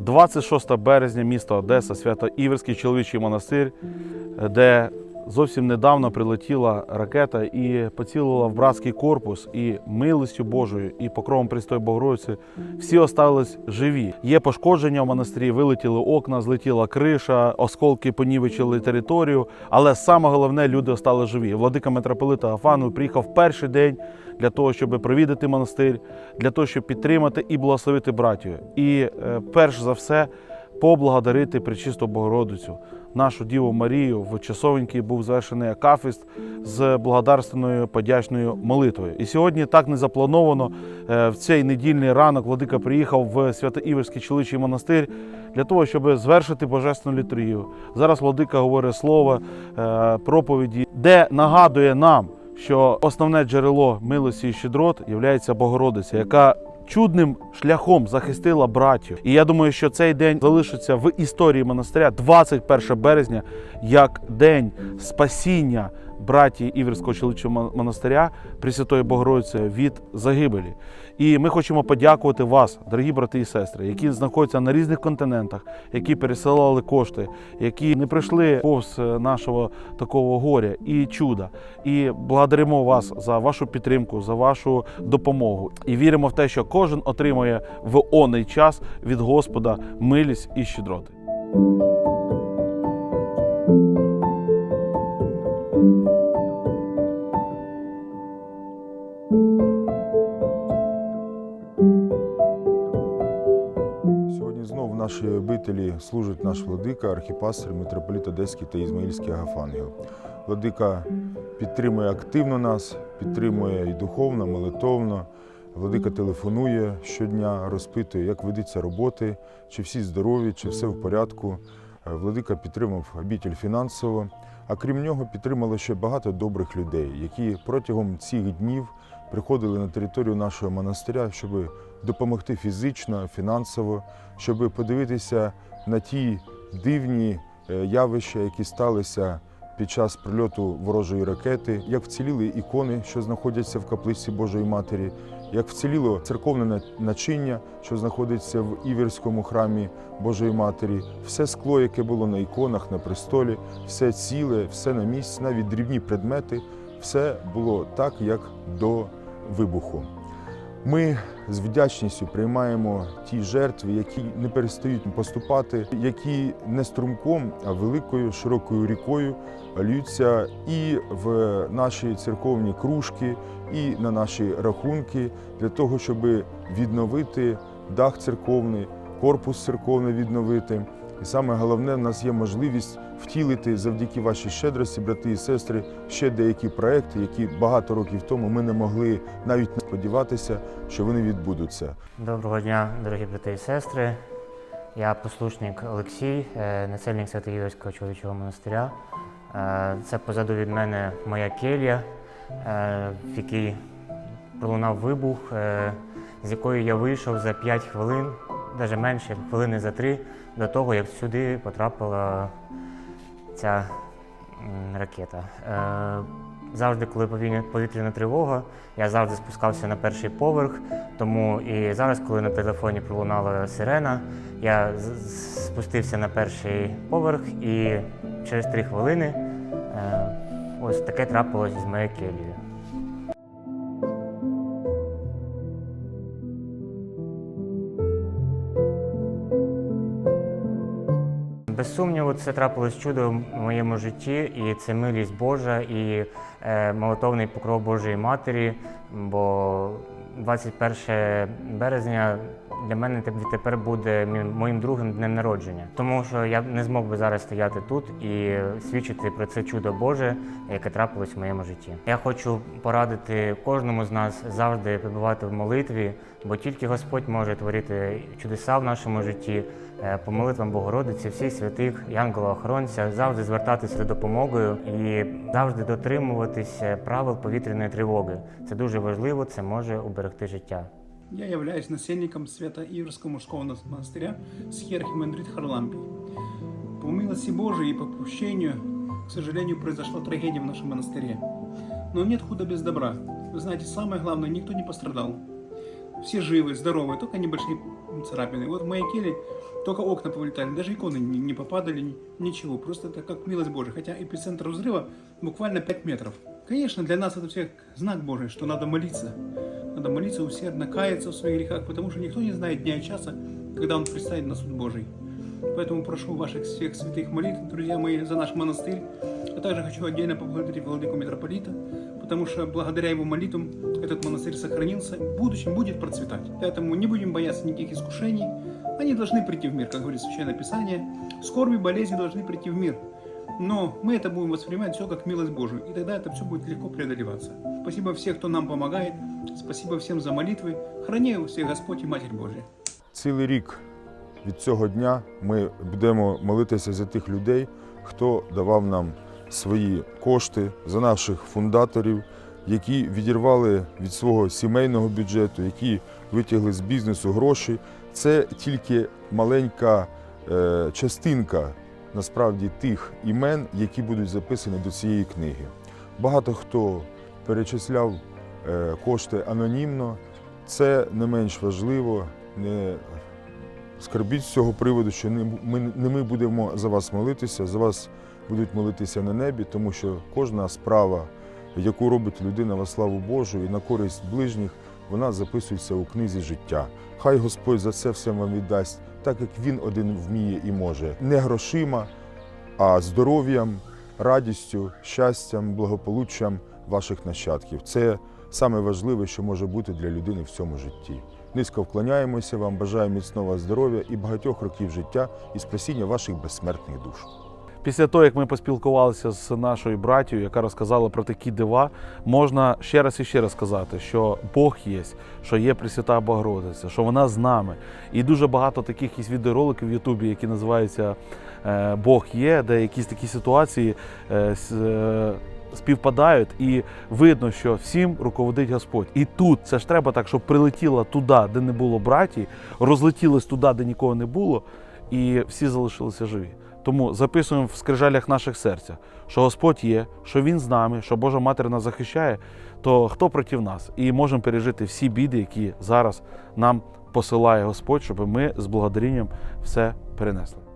26 березня, місто Одеса, Свято-Іверський чоловічий монастир, де зовсім недавно прилетіла ракета і поцілила в братський корпус, і милостю Божою, і покровом Престої Богородиці всі остались живі. Є пошкодження в монастирі, вилетіли окна, злетіла криша, осколки понівечили територію. Але саме головне, люди остали живі. Владика митрополита Гафанов приїхав перший день для того, щоб провідати монастир, для того, щоб підтримати і благословити братію. І е, перш за все поблагодарити Пречисту Богородицю, нашу Діву Марію. В часовеньки був завершений акафіст з благодарственною подячною молитвою. І сьогодні так не заплановано. е, В цей недільний ранок Владика приїхав в Свято-Іверський чоловічий монастир для того, щоб звершити божественну літургію. Зараз Владика говорить слово е, проповіді, де нагадує нам, що основне джерело милості і щедрот є Богородиця, яка чудним шляхом захистила братів. І я думаю, що цей день залишиться в історії монастиря 21 березня як день спасіння браті Іверського чоловічого монастиря Пресвятої Богородиці від загибелі. І ми хочемо подякувати вас, дорогі брати і сестри, які знаходяться на різних континентах, які пересилали кошти, які не прийшли повз е, нашого такого горя і чуда. І благодаримо вас за вашу підтримку, за вашу допомогу. І віримо в те, що кожен отримує в оний час від Господа милість і щедроти. Нашій обителі служить наш владика, архіпастир, митрополит Одеський та Ізмаїльський Агафангел. Владика підтримує активно нас, підтримує і духовно, молитовно. Владика телефонує щодня, розпитує, як ведуться роботи, чи всі здорові, чи все в порядку. Е, Владика підтримав обітель фінансово. А крім нього, підтримало ще багато добрих людей, які протягом цих днів приходили на територію нашого монастиря, щоб допомогти фізично, фінансово, щоб подивитися на ті дивні е, явища, які сталися під час прильоту ворожої ракети, як вціліли ікони, що знаходяться в каплиці Божої Матері, як вціліло церковне начиння, що знаходиться в Іверському храмі Божої Матері, все скло, яке було на іконах, на престолі, все ціле, все на місці, навіть дрібні предмети, все було так, як до вибуху. Ми з вдячністю приймаємо ті жертви, які не перестають поступати, які не струмком, а великою широкою рікою льються і в наші церковні кружки, і на наші рахунки для того, щоб відновити дах церковний, корпус церковний відновити. І саме головне, в нас є можливість втілити завдяки вашій щедрості, брати і сестри, ще деякі проекти, які багато років тому ми не могли навіть не сподіватися, що вони відбудуться. Доброго дня, дорогі брати і сестри. Я послушник Олексій, е, начальник Свято-Юрського чоловічого монастиря. Е, Це позаду від мене моя келья, е, в якій пролунав вибух, з якої я вийшов за 5 хвилин, навіть менше, хвилини за 3, до того, як сюди потрапила ця ракета. Е, Завжди, коли повітря- повітряна тривога, я завжди спускався на перший поверх. Тому і зараз, коли на телефоні пролунала сирена, я спустився на перший поверх і через три хвилини е, ось таке трапилось з моєю келією. Без сумніву, це трапилось чудо в моєму житті, і це милість Божа і е, молитовний покров Божої Матері. Бо 21 березня для мене теп- тепер буде моїм другим днем народження, тому що я не змог би зараз стояти тут і свідчити про це чудо Боже, яке трапилось в моєму житті. Я хочу порадити кожному з нас завжди перебувати в молитві, бо тільки Господь може творити чудеса в нашому житті. Е, По молитвам Богородиці, всіх святих, янгола-охоронця, завжди звертатися за допомогою і завжди дотримуватися правил повітряної тривоги. Це дуже важливо, це може уберегти життя. Я являюсь насельником Свято-Иверского мужского нас- монастыря с Херхимандрит Харлампий. По милости Божией и по попущению, к сожалению, произошла трагедия в нашем монастыре. Но нет худа без добра. Вы знаете, самое главное, никто не пострадал. Все живы, здоровы, только небольшие царапины. Вот в моей келье только окна повылетали, даже иконы не, попадали, ни- ничего. Просто это как милость Божия. Хотя эпицентр взрыва буквально 5 метров. Конечно, для нас это все знак Божий, что надо молиться. Надо молиться усердно, каяться в своих грехах, потому что никто не знает дня и часа, когда он предстанет на суд Божий. Поэтому прошу ваших всех святых молитв, друзья мои, за наш монастырь. А также хочу отдельно поблагодарить владыку митрополита, потому что благодаря его молитвам этот монастырь сохранился, в будущем будет процветать. Поэтому не будем бояться никаких искушений. Они должны прийти в мир, как говорит Священное Писание. Скорби, болезни должны прийти в мир. Но мы это будем воспринимать все как милость Божию, и тогда это все будет легко преодолеваться. Спасибо всем, кто нам помогает. Спасибо всем за молитвы. Храни всех Господь и Матерь Божия. Цілий рік від цього дня ми будемо молитися за тих людей, хто давав нам свої кошти, за наших фундаторів, які відірвали від свого сімейного бюджету, які витягли з бізнесу гроші. Це тільки маленька е, частинка насправді тих імен, які будуть записані до цієї книги. Багато хто перечисляв е, кошти анонімно. Це не менш важливо. Не скарбіть з цього приводу, що не ми, не ми будемо за вас молитися, за вас будуть молитися на небі, тому що кожна справа, яку робить людина во славу Божу і на користь ближніх, вона записується у книзі життя. Хай Господь за це все вам віддасть, так як Він один вміє і може. Не грошима, а здоров'ям, радістю, щастям, благополуччям ваших нащадків. Це саме важливе, що може бути для людини в цьому житті. Низько вклоняємося вам, бажаємо міцного здоров'я і багатьох років життя і спасіння ваших безсмертних душ. Після того, як ми поспілкувалися з нашою братією, яка розказала про такі дива, можна ще раз і ще раз сказати, що Бог є, що є Пресвята Богородиця, що вона з нами. І дуже багато таких відеороликів в Ютубі, які називаються е, Бог є, де якісь такі ситуації е, е, співпадають, і видно, що всім руководить Господь. І тут це ж треба так, щоб прилетіла туди, де не було братії, розлетілось туди, де нікого не було, і всі залишилися живі. Тому записуємо в скрижалях наших серця, що Господь є, що Він з нами, що Божа Матір нас захищає, то хто проти нас? І можемо пережити всі біди, які зараз нам посилає Господь, щоб ми з благодарінням все перенесли.